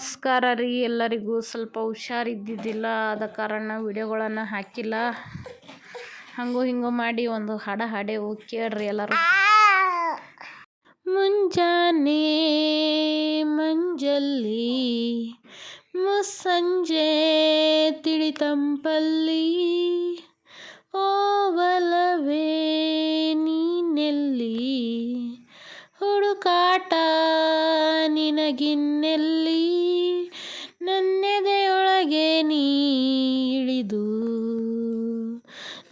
ನಮಸ್ಕಾರ ರೀ. ಎಲ್ಲರಿಗೂ ಸ್ವಲ್ಪ ಹುಷಾರಿದ್ದಿದ್ದಿಲ್ಲ. ಆದ ಕಾರಣ ವಿಡಿಯೋಗಳನ್ನು ಹಾಕಿಲ್ಲ. ಹಂಗೋ ಹಿಂಗೋ ಮಾಡಿ ಒಂದು ಹಾಡ ಹಾಡೇವು ಕೇಳ್ರಿ ಎಲ್ಲರೂ. ಮುಂಜಾನೆ ಮಂಜಲ್ಲಿ ಮುಸ್ಸಂಜೆ ತಿಳಿತಂಪಲ್ಲಿ ಓವಲವೇ ನೀನೆಲ್ಲಿ ಹುಡುಕಾಟ ನಿನಗಿನ್ನೆಲ್ಲಿ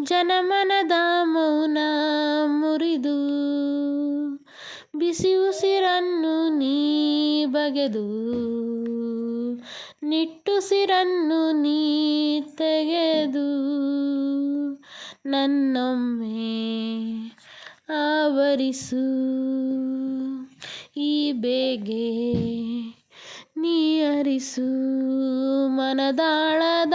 ಜನಮನದ ಮೌನ ಮುರಿದು ಬಿಸಿ ಉಸಿರನ್ನು ನೀ ಬಗೆದು ನಿಟ್ಟುಸಿರನ್ನು ನೀ ತೆಗೆದು ನನ್ನೊಮ್ಮೆ ಆವರಿಸು. ಈ ಬೇಗೆ ನೀ ಅರಿಸು ಮನದಾಳದ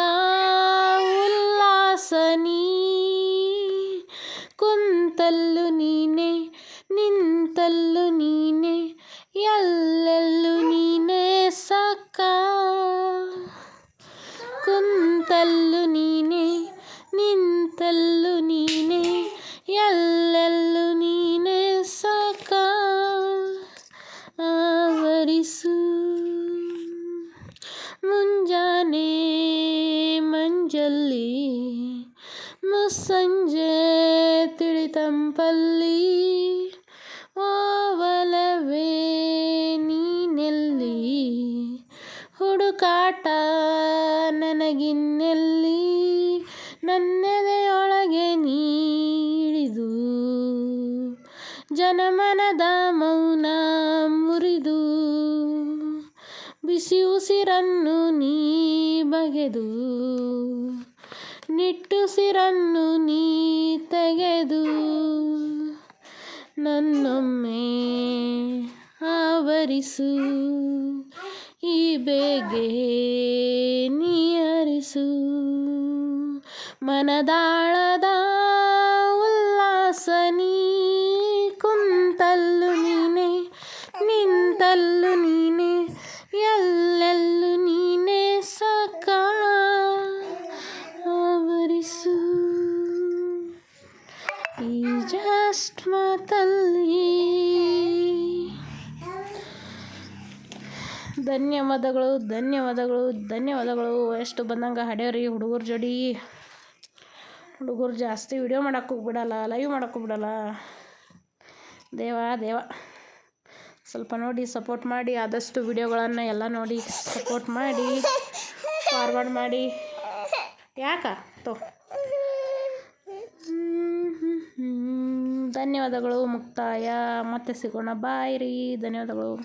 ಎಲ್ಲೆಲ್ಲೂ ನೀನೇ ಸಾಕ ಕುಂತಲ್ಲು ನೀನೆ ನಿಂತಲ್ಲು ನೀನೆ ಎಲ್ಲೆಲ್ಲೂ ನೀನೇ ಸಾಕ ಆವರಿಸು ಮುಂಜಾನೆ ಮಂಜಲ್ಲಿ ಮುಸ್ಸಂಜೆ ತಿಳಿತಂಪಲ್ಲಿ ನನಗಿನ್ನೆಲ್ಲಿ ನನ್ನೆದೆಯೊಳಗೆ ನೀಡಿದು ಜನಮನದ ಮೌನ ಮುರಿದು. ಬಿಸಿ ಉಸಿರನ್ನು ನೀ ಬಗೆದು. ನಿಟ್ಟುಸಿರನ್ನು ನೀ ತೆಗೆದು. ನನ್ನೊಮ್ಮೆ ಆವರಿಸು. ಈ ಬೇಗೆ ನೀ ಅರಿಸು. ಮನದಾಳದ ಉಲ್ಲಾಸ ನೀ ಕುಂತಲ್ಲು ನೀನೆ, ನಿಂತಲ್ಲು ನೀನೆ, ಎಲ್ಲೆಲ್ಲು ನೀನೆ ಸಾಕ ಆವರಿಸು. ಈ ಜಸ್ಟ್ ಮಾತಲ್ಲಿ ಧನ್ಯವಾದಗಳು ಧನ್ಯವಾದಗಳು ಧನ್ಯವಾದಗಳು. ಎಷ್ಟು ಬಂದಂಗೆ ಹಡೆಯವ್ರಿ ಹುಡುಗರ ಜೋಡಿ. ಹುಡುಗರು ಜಾಸ್ತಿ ವಿಡಿಯೋ ಮಾಡೋಕ್ಕೂ ಹೋಗ್ಬಿಡಲ್ಲ ಲೈವ್ ಮಾಡಕ್ಕೆ ಹೋಗ್ಬಿಡಲ್ಲ. ದೇವ ದೇವ. ಸ್ವಲ್ಪ ನೋಡಿ ಸಪೋರ್ಟ್ ಮಾಡಿ, ಆದಷ್ಟು ವಿಡಿಯೋಗಳನ್ನು ಎಲ್ಲ ನೋಡಿ ಸಪೋರ್ಟ್ ಮಾಡಿ ಫಾರ್ವರ್ಡ್ ಮಾಡಿ. ಯಾಕ? ತೋ. ಧನ್ಯವಾದಗಳು ಮುಕ್ತಾಯ. ಮತ್ತೆ ಸಿಗೋಣ. ಬಾಯ್ ರೀ. ಧನ್ಯವಾದಗಳು.